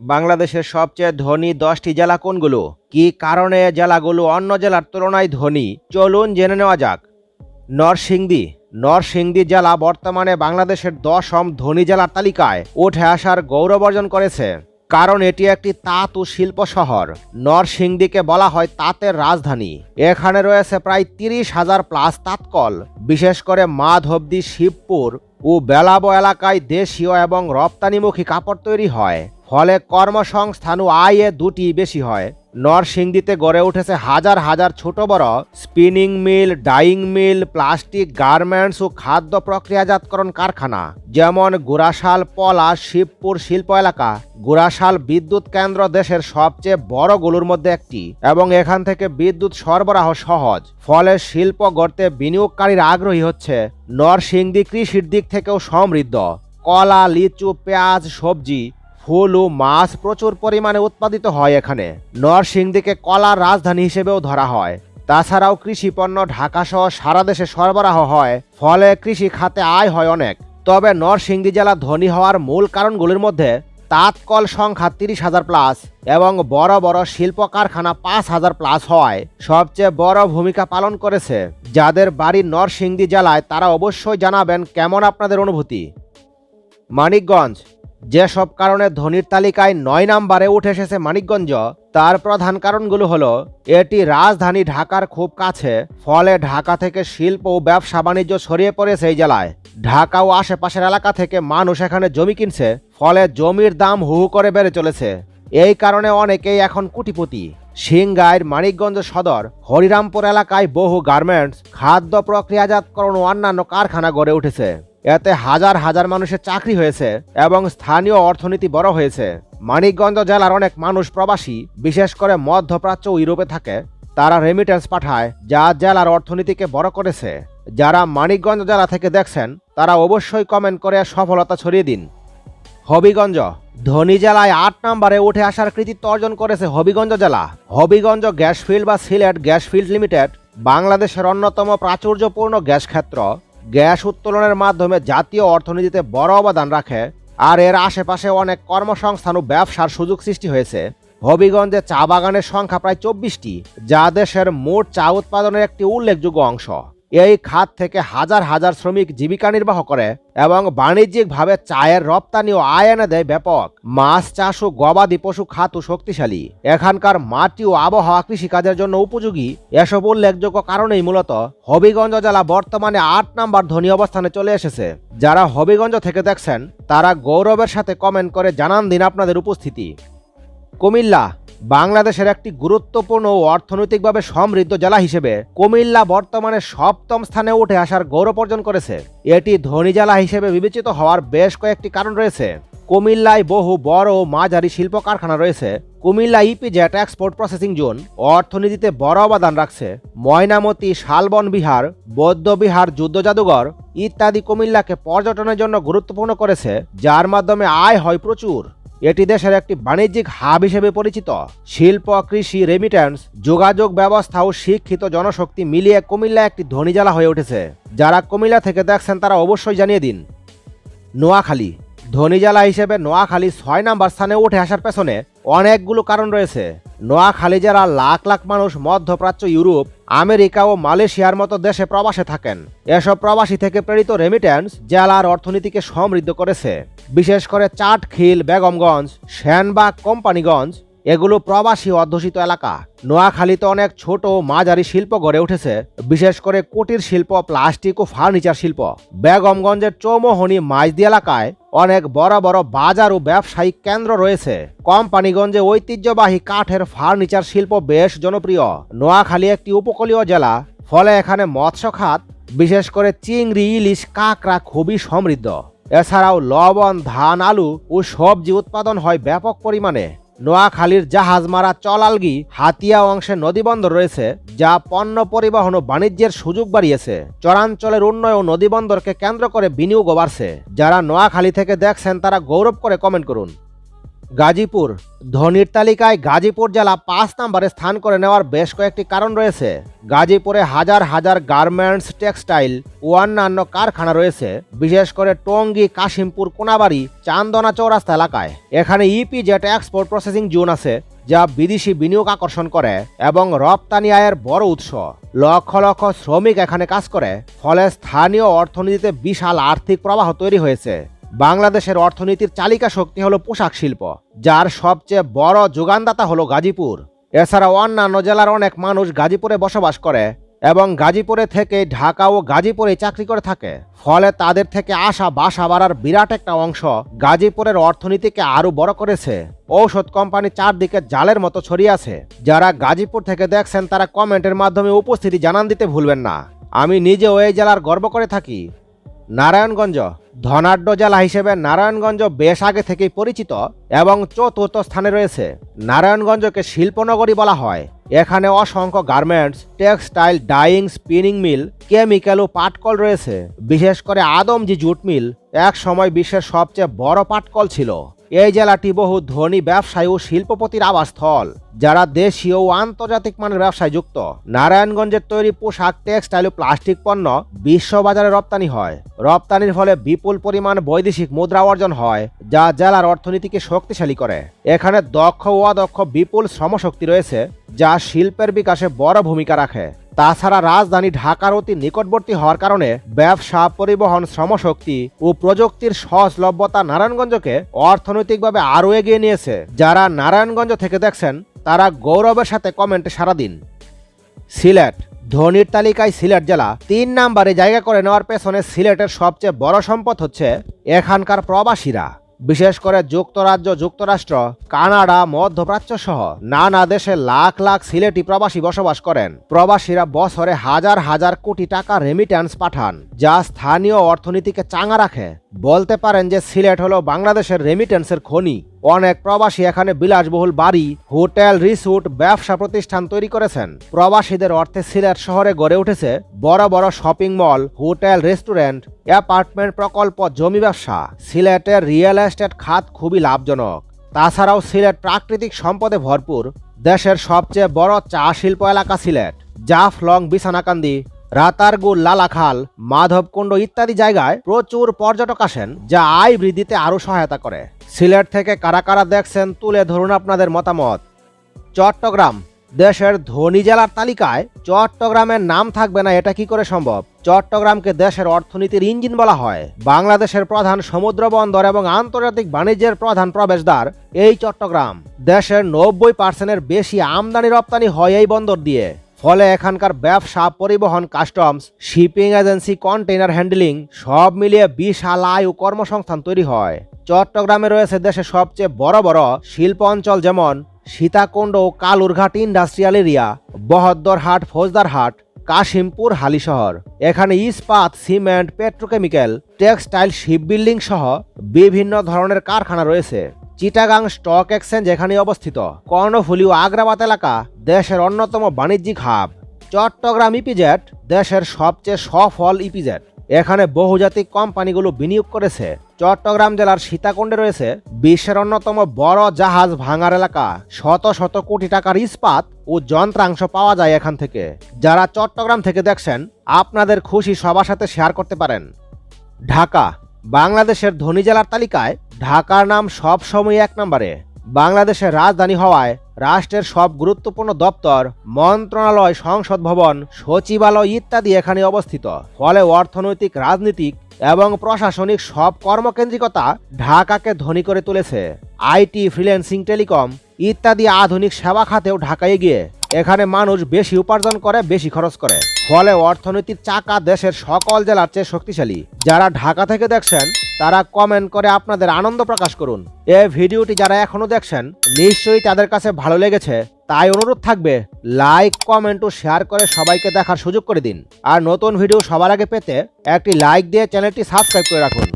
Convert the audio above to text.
বাংলাদেশের সবচেয়ে ধনী দশটি জেলা কোনগুলো? কি কারণে জেলাগুলো অন্য জেলার তুলনায় ধনী? চলুন জেনে নেওয়া যাক। নরসিংদী। নরসিংদী জেলা বর্তমানে বাংলাদেশের দশম ধনী জেলার তালিকায় উঠে আসার গৌরব অর্জন করেছে। কারণ এটি একটি তাঁত ও শিল্প শহর। নরসিংদীকে বলা হয় তাঁতের রাজধানী। এখানে রয়েছে প্রায় তিরিশ হাজার প্লাস তাঁতকল। বিশেষ করে মাধবদী, শিবপুর ও বেলাবো এলাকায় দেশীয় এবং রপ্তানিমুখী কাপড় তৈরি হয়। ফলে কর্মসংস্থান ও আয়ে দুটি বেশি হয়। নরসিংদীতে গড়ে উঠেছে হাজার হাজার ছোট বড় spinning mill, dyeing mill, plastic garments ও খাদ্য প্রক্রিয়াজাতকরণ কারখানা, যেমন গুরাশাল পলাশ শিবপুর শিল্প এলাকা। গুরাশাল বিদ্যুৎ কেন্দ্র দেশের সবচেয়ে বড় বড়গুলোর মধ্যে একটি এবং এখান থেকে বিদ্যুৎ সরবরাহ সহজ। ফলে শিল্প গড়তে বিনিয়োগকারীর আগ্রহী হচ্ছে। নরসিংদী কৃষির দিক থেকেও সমৃদ্ধ। কলা, লিচু, পেঁয়াজ, সবজি ফুল ও মাছ প্রচুর পরিমাণে উৎপাদিত হয় এখানে। নরসিংদীকে কলার রাজধানী হিসেবেও ধরা হয়। তাছাড়াও কৃষি পণ্য ঢাকা সহ সারা দেশে সরবরাহ হয়, ফলে কৃষি খাতে আয় হয় অনেক। তবে নরসিংদী জেলা ধনী হওয়ার মূল কারণগুলির মধ্যে তাঁতকল সংখ্যা তিরিশ হাজার প্লাস এবং বড় বড় শিল্প কারখানা পাঁচ হাজার প্লাস হওয়ায় সবচেয়ে বড় ভূমিকা পালন করেছে। যাদের বাড়ি নরসিংদী জেলায় তারা অবশ্যই জানাবেন কেমন আপনাদের অনুভূতি। মানিকগঞ্জ যেসব কারণে ধনির তালিকায় নয় নম্বরে উঠে এসেছে মানিকগঞ্জ, তার প্রধান কারণগুলো হলো, এটি রাজধানী ঢাকার খুব কাছে, ফলে ঢাকা থেকে শিল্প ও ব্যবসা বাণিজ্য ছড়িয়ে পড়েছে এই জেলায়। ঢাকা ও আশেপাশের এলাকা থেকে মানুষ এখানে জমি কিনছে, ফলে জমির দাম হু করে বেড়ে চলেছে। এই কারণে অনেকেই এখন কুটিপতি। সিংগাইর মানিকগঞ্জ সদর, হরিরামপুর এলাকায় বহু গার্মেন্টস, খাদ্য প্রক্রিয়াজাতকরণ ও অন্যান্য কারখানা গড়ে উঠেছে। এতে হাজার হাজার মানুষের চাকরি হয়েছে এবং স্থানীয় অর্থনীতি বড় হয়েছে। মানিকগঞ্জ জেলার অনেক মানুষ প্রবাসী, বিশেষ করে মধ্যপ্রাচ্য ইউরোপে থাকে। তারা রেমিটেন্স পাঠায়, যা জেলার অর্থনীতিকে বড় করেছে। যারা মানিকগঞ্জ জেলা থেকে দেখছেন, তারা অবশ্যই কমেন্ট করে সফলতা ছড়িয়ে দিন। হবিগঞ্জ, ধনী জেলায় আট নম্বরে উঠে আসার কৃতিত্ব অর্জন করেছে হবিগঞ্জ জেলা। হবিগঞ্জ গ্যাস ফিল্ড বা সিলেট গ্যাস ফিল্ড লিমিটেড, বাংলাদেশের অন্যতম প্রাচুর্যপূর্ণ গ্যাস ক্ষেত্র। গ্যাস উত্তোলনের মাধ্যমে জাতীয় অর্থনীতিতে বড় অবদান রাখে, আর এর আশেপাশে অনেক কর্মসংস্থান ও ব্যবসার সুযোগ সৃষ্টি হয়েছে। হবিগঞ্জে চা বাগানের সংখ্যা প্রায় চব্বিশটি, যা দেশের মোট চা উৎপাদনের একটি উল্লেখযোগ্য অংশ। এই খাত থেকে হাজার হাজার শ্রমিক জীবিকা নির্বাহ করে এবং বাণিজ্যিকভাবে চায়ের রপ্তানি ও আয় এনে দেয় ব্যাপক। মাছ চাষ ও গবাদি পশু খাতও শক্তিশালী। এখানকার মাটি ও আবহাওয়া কৃষিকাজের জন্য উপযোগী। এসব উল্লেখযোগ্য কারণেই মূলত হবিগঞ্জ জেলা বর্তমানে আট নাম্বার ধনী অবস্থানে চলে এসেছে। যারা হবিগঞ্জ থেকে দেখছেন, তারা গৌরবের সাথে কমেন্ট করে জানান দিন আপনাদের উপস্থিতি। কুমিল্লা বাংলাদেশের একটি গুরুত্বপূর্ণ ও অর্থনৈতিকভাবে সমৃদ্ধ জেলা হিসেবে কুমিল্লা বর্তমানে সপ্তম স্থানে উঠে আসার গৌরব অর্জন করেছে। এটি ধনী জেলা হিসেবে বিবেচিত হওয়ার বেশ কয়েকটি কারণ রয়েছে। কুমিল্লায় বহু বড় ও মাঝারি শিল্প কারখানা রয়েছে। Comilla EPZ export processing zone অর্থনীতিতে বড় অবদান রাখছে। ময়নামতি, শালবন বিহার, বৌদ্ধ বিহার, যুদ্ধ জাদুঘর ইত্যাদি কুমিল্লাকে পর্যটনের জন্য গুরুত্বপূর্ণ করেছে, যার মাধ্যমে আয় হয় প্রচুর। এটি দেশের একটি বাণিজ্যিক হাব হিসেবে পরিচিত। শিল্প, কৃষি রেমিটেন্স যোগাযোগ ব্যবস্থা ও শিক্ষিত জনশক্তি মিলিয়ে কুমিল্লা একটি ধনী জেলা হয়ে উঠেছে। যারা কুমিল্লা থেকে দেখছেন তারা অবশ্যই জানিয়ে দিন। নোয়াখালী, ধনী জেলা হিসেবে নোয়াখালী ছয় নাম্বার স্থানে উঠে আসার পেছনে অনেকগুলো কারণ রয়েছে। নোয়াখালী জেলা লাখ লাখ মানুষ মধ্যপ্রাচ্য, ইউরোপ আমেরিকা ও মালয়েশিয়ার মতো দেশে প্রবাসে থাকেন। এসব প্রবাসী থেকে প্রেরিত রেমিট্যান্স জেলার অর্থনীতিকে সমৃদ্ধ করেছে। বিশেষ করে চাটখিল, বেগমগঞ্জ শ্যানবাগ কোম্পানিগঞ্জ এগুলো প্রবাসী অধ্যুষিত এলাকা। নোয়াখালীতে অনেক ছোট মাঝারি শিল্প গড়ে উঠেছে, বিশেষ করে কুটির শিল্প, প্লাস্টিক ও ফার্নিচার শিল্প। বেগমগঞ্জের চৌমোহনি মাইজদি এলাকায় অনেক বড় বড় বাজার ও ব্যবসায়িক কেন্দ্র রয়েছে। কোম্পানিগঞ্জে ঐতিহ্যবাহী কাঠের ফার্নিচার শিল্প বেশ জনপ্রিয়। নোয়াখালী একটি উপকূলীয় জেলা, ফলে এখানে মৎস্য খাত, বিশেষ করে চিংড়ি, ইলিশ, কাঁকড়া খুবই সমৃদ্ধ। এছাড়াও লবণ, ধান, আলু ও সবজি উৎপাদন হয় ব্যাপক পরিমাণে। নোয়াখালীর জাহাজমারা চলালগি হাতিয়া অংশে নদীবন্দর রয়েছে, যা পণ্য পরিবহন ও বাণিজ্যের সুযোগ বাড়িয়েছে। চরাঞ্চলের উন্নয়ন নদীবন্দরকে কেন্দ্র করে বিনিয়োগও বাড়ছে। যারা নোয়াখালী থেকে দেখছেন, তারা গৌরব করে কমেন্ট করুন। গাজীপুর। ধনির তালিকায় গাজীপুর জেলা পাঁচ নম্বরে স্থান করে নেওয়ার বেশ কয়েকটি কারণ রয়েছে। গাজীপুরে হাজার হাজার গার্মেন্টস টেক্সটাইল ও অন্যান্য কারখানা রয়েছে, বিশেষ করে টঙ্গী, কাশিমপুর, কোনাবাড়ি, চান্দনা চৌরাস্তা এলাকায়। এখানে EP Z export processing zone আছে, যা বিদেশি বিনিয়োগ আকর্ষণ করে এবং রপ্তানি আয়ের বড় উৎস। লক্ষ লক্ষ শ্রমিক এখানে কাজ করে, ফলে স্থানীয় অর্থনীতিতে বিশাল আর্থিক প্রবাহ তৈরি হয়েছে। বাংলাদেশের অর্থনীতির চালিকা শক্তি হলো পোশাক শিল্প, যার সবচেয়ে বড় যোগানদাতা হলো গাজীপুর। এছাড়া অন্যান্য জেলার অনেক মানুষ গাজীপুরে বসবাস করে এবং গাজীপুরে থেকে ঢাকা ও গাজীপুরে চাকরি করে থাকে। ফলে তাদের থেকে আসা বাসা বাড়ার বিরাট একটা অংশ গাজীপুরের অর্থনীতিকে আরও বড় করেছে। ঔষধ কোম্পানি চারদিকে জালের মতো ছড়িয়ে আছে। যারা গাজীপুর থেকে দেখছেন, তারা কমেন্টের মাধ্যমে উপস্থিতি জানান দিতে ভুলবেন না। আমি নিজেও এই জেলার গর্ব করে থাকি। নারায়ণগঞ্জ ধনাঢ্য জেলা হিসেবে নারায়ণগঞ্জ বেশ আগে থেকেই পরিচিত এবং চতুর্থ স্থানে রয়েছে। নারায়ণগঞ্জকে শিল্পনগরী বলা হয়। এখানে অসংখ্য garments, textile, dyeing, spinning mill, chemical ও পাটকল রয়েছে। বিশেষ করে আদমজি জুট মিল এক সময় বিশ্বের সবচেয়ে বড় পাটকল ছিল। এই জেলাটি বহু ধনী ব্যবসায়ী ও শিল্পপতির আবাসস্থল, যারা দেশীয় ও আন্তর্জাতিক মানের ব্যবসায় যুক্ত। নারায়ণগঞ্জের তৈরি পোশাক, টেক্সটাইল ও প্লাস্টিক পণ্য বিশ্ববাজারে রপ্তানি হয়। রপ্তানির ফলে বিপুল পরিমাণ বৈদেশিক মুদ্রা অর্জন হয়, যা জেলার অর্থনীতিকে শক্তিশালী করে। এখানে দক্ষ ও অদক্ষ বিপুল শ্রমশক্তি রয়েছে, যা শিল্পের বিকাশে বড় ভূমিকা রাখে। তাছাড়া রাজধানী ঢাকার অতি নিকটবর্তী হওয়ার কারণে ব্যবসা, পরিবহন, শ্রমশক্তি ও প্রযুক্তির সহজলভ্যতা নারায়ণগঞ্জকে অর্থনৈতিকভাবে আরও এগিয়ে নিয়েছে। যারা নারায়ণগঞ্জ থেকে দেখছেন, তারা গৌরবের সাথে কমেন্টে সারা দিন। সিলেট, ধনির তালিকায় সিলেট জেলা তিন নাম্বারে জায়গা করে নেওয়ার পেছনে সিলেটের সবচেয়ে বড় সম্পদ হচ্ছে এখানকার প্রবাসীরা। বিশেষ করে যুক্তরাজ্য, যুক্তরাষ্ট্র, কানাডা, মধ্যপ্রাচ্য সহ নানা দেশে লাখ লাখ সিলেটি প্রবাসী বসবাস করেন। প্রবাসীরা বছরে হাজার হাজার কোটি টাকা রেমিট্যান্স পাঠান, যা স্থানীয় অর্থনীতিকে চাঙা রাখে। বলতে পারেন যে সিলেট হলো বাংলাদেশের রেমিটেন্সের খনি। অনেক প্রবাসী এখানে বিলাসবহুল বাড়ি, হোটেল রিসোর্ট ব্যবসা প্রতিষ্ঠান তৈরি করেছেন। প্রবাসীদের অর্থে সিলেট শহরে গড়ে উঠেছে বড় বড় shopping mall hotel restaurant apartment প্রকল্প, জমি ব্যবসা। সিলেটের রিয়েল এস্টেট খাত খুবই লাভজনক। তাছাড়াও সিলেট প্রাকৃতিক সম্পদে ভরপুর। দেশের সবচেয়ে বড় চা শিল্প এলাকা সিলেট জাফলং বিছানাকান্দি রাতারগুল, লালাখাল, মাধবকুণ্ড ইত্যাদি জায়গায় প্রচুর পর্যটক আসেন, যা আয় বৃদ্ধিতে আরও সহায়তা করে। সিলেট থেকে কারা কারা দেখছেন তুলে ধরুন আপনাদের মতামত। চট্টগ্রাম, দেশের ধনী জেলার তালিকায় চট্টগ্রামের নাম থাকবে না, এটা কি করে সম্ভব? চট্টগ্রামকে দেশের অর্থনীতির ইঞ্জিন বলা হয়। বাংলাদেশের প্রধান সমুদ্র বন্দর এবং আন্তর্জাতিক বাণিজ্যের প্রধান প্রবেশদ্বার এই চট্টগ্রাম। দেশের নব্বই পার্সেন্টের বেশি আমদানি রপ্তানি হয় এই বন্দর দিয়ে। ফলে এখানকার ব্যবসা, পরিবহন, customs, shipping agency, container handling সব মিলিয়ে বিশাল আয় ও কর্মসংস্থান তৈরি হয়। চট্টগ্রামে রয়েছে দেশের সবচেয়ে বড় বড় শিল্প অঞ্চল যেমন সীতাকুণ্ড ও কালুরঘাট ইন্ডাস্ট্রিয়াল এরিয়া বহদ্দরহাট ফৌজদারহাট কাশিমপুর হালিশহর এখানে ইস্পাত, cement, petrochemical, textile ship building সহ বিভিন্ন ধরনের কারখানা রয়েছে। চিটাগাং স্টক এক্সচেঞ্জ এখানে অবস্থিত। কর্ণফুলী ও আগ্রাবাদ এলাকা দেশের অন্যতম বাণিজ্যিক হাব। চট্টগ্রাম ইপিজেট দেশের সবচেয়ে সফল ইপিজেট এখানে বহুজাতিক কোম্পানিগুলো বিনিয়োগ করেছে। চট্টগ্রাম জেলার সীতাকুণ্ডে রয়েছে বিশ্বের অন্যতম বড় জাহাজ ভাঙার এলাকা। শত শত কোটি টাকার ইস্পাত ও যন্ত্রাংশ পাওয়া যায় এখান থেকে। যারা চট্টগ্রাম থেকে দেখছেন, আপনাদের খুশি সবার সাথে শেয়ার করতে পারেন। ঢাকা, বাংলাদেশের ধনী জেলার তালিকায় ঢাকার নাম সব সময় এক নম্বরে। বাংলাদেশের রাজধানী হওয়ায় রাষ্ট্রের সব গুরুত্বপূর্ণ দপ্তর, মন্ত্রণালয়, সংসদ ভবন, সচিবালয় ইত্যাদি এখানে অবস্থিত। ফলে অর্থনৈতিক, রাজনীতিক এবং প্রশাসনিক সব কর্মকেন্দ্রিকতা ঢাকাকে ধনী করে তুলেছে। আইটি, ফ্রিল্যান্সিং, টেলিকম ইত্যাদি আধুনিক সেবা খাতেও ঢাকায় গিয়ে এখানে মানুষ বেশি উপার্জন করে, বেশি খরচ করে। ফলে অর্থনীতির চাকা দেশের সকল জেলার চেয়ে শক্তিশালী। যারা ঢাকা থেকে দেখছেন, তারা কমেন্ট করে আপনাদের আনন্দ প্রকাশ করুন। এই ভিডিওটি যারা এখনও দেখছেন, নিশ্চয়ই তাদের কাছে ভালো লেগেছে। তাই অনুরোধ থাকবে লাইক কমেন্ট ও শেয়ার করে সবাইকে দেখার সুযোগ করে দিন। আর নতুন ভিডিও সবার আগে পেতে একটি লাইক দিয়ে চ্যানেলটি সাবস্ক্রাইব করে রাখুন।